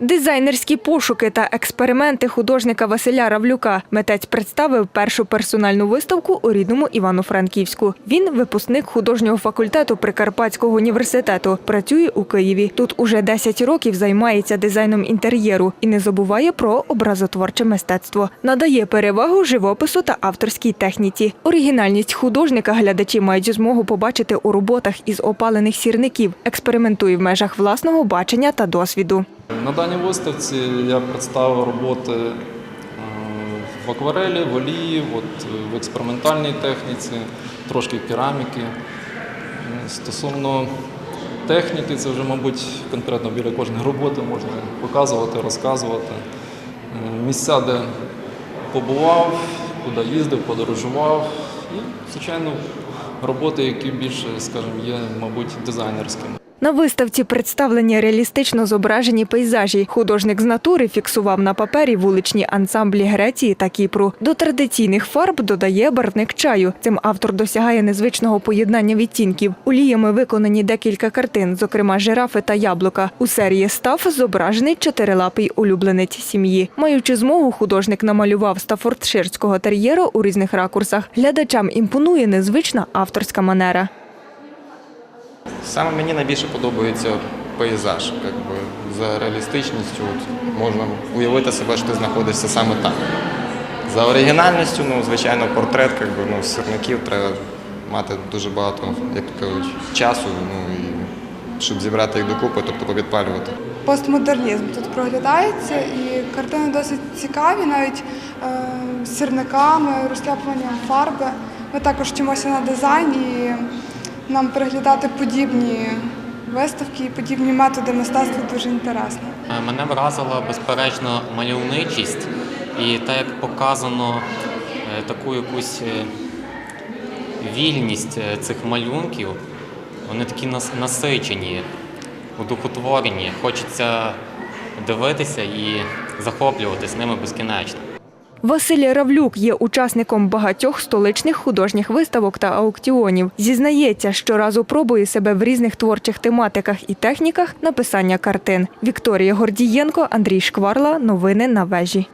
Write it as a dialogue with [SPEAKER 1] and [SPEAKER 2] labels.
[SPEAKER 1] Дизайнерські пошуки та експерименти художника Василя Равлюка. Митець представив першу персональну виставку у рідному Івано-Франківську. Він випускник художнього факультету Прикарпатського університету. Працює у Києві. Тут уже 10 років займається дизайном інтер'єру і не забуває про образотворче мистецтво. Надає перевагу живопису та авторській техніці. Оригінальність художника глядачі мають змогу побачити у роботах із опалених сірників. Експериментує в межах власного бачення та досвіду.
[SPEAKER 2] На даній виставці я представив роботи е, в акварелі, в олії, от, е, в експериментальній техніці, трошки кераміки. Е, Стосовно техніки, це вже, мабуть, конкретно біля кожної роботи можна показувати, розказувати. Місця, де побував, куди їздив, подорожував. І, звичайно, роботи, які більше, скажімо, є, мабуть, дизайнерськими.
[SPEAKER 1] На виставці представлені реалістично зображені пейзажі. Художник з натури фіксував на папері вуличні ансамблі Греції та Кіпру. До традиційних фарб додає барвник чаю. Цим автор досягає незвичного поєднання відтінків. Оліями виконані декілька картин, зокрема жирафи та яблука. У серії став зображений чотирилапий улюбленець сім'ї. Маючи змогу, художник намалював стафордширського тер'єра у різних ракурсах. Глядачам імпонує незвична авторська манера.
[SPEAKER 3] Саме мені найбільше подобається пейзаж. Як би, за реалістичністю от, можна уявити себе, що ти знаходишся саме там. За оригінальністю, ну, звичайно, портрет, як би, ну, сірників треба мати дуже багато, як кажуть, часу, ну, і, щоб зібрати їх докупи, тобто попідпалювати.
[SPEAKER 4] Постмодернізм тут проглядається, і картини досить цікаві, навіть е, сірниками, розтяпуванням фарби. Ми також вчимося на дизайн і нам переглядати подібні виставки і подібні методи мистецтва дуже інтересно.
[SPEAKER 5] Е, Мене вразила безперечно мальовничість і так як показано е, таку якусь е, вільність цих малюнків, вони такі насичені, удухотворені. Хочеться дивитися і захоплюватись ними безкінечно.
[SPEAKER 1] Василь Равлюк є учасником багатьох столичних художніх виставок та аукціонів. Зізнається, щоразу пробує себе в різних творчих тематиках і техніках написання картин. Вікторія Гордієнко, Андрій Шкварла. Новини на вежі.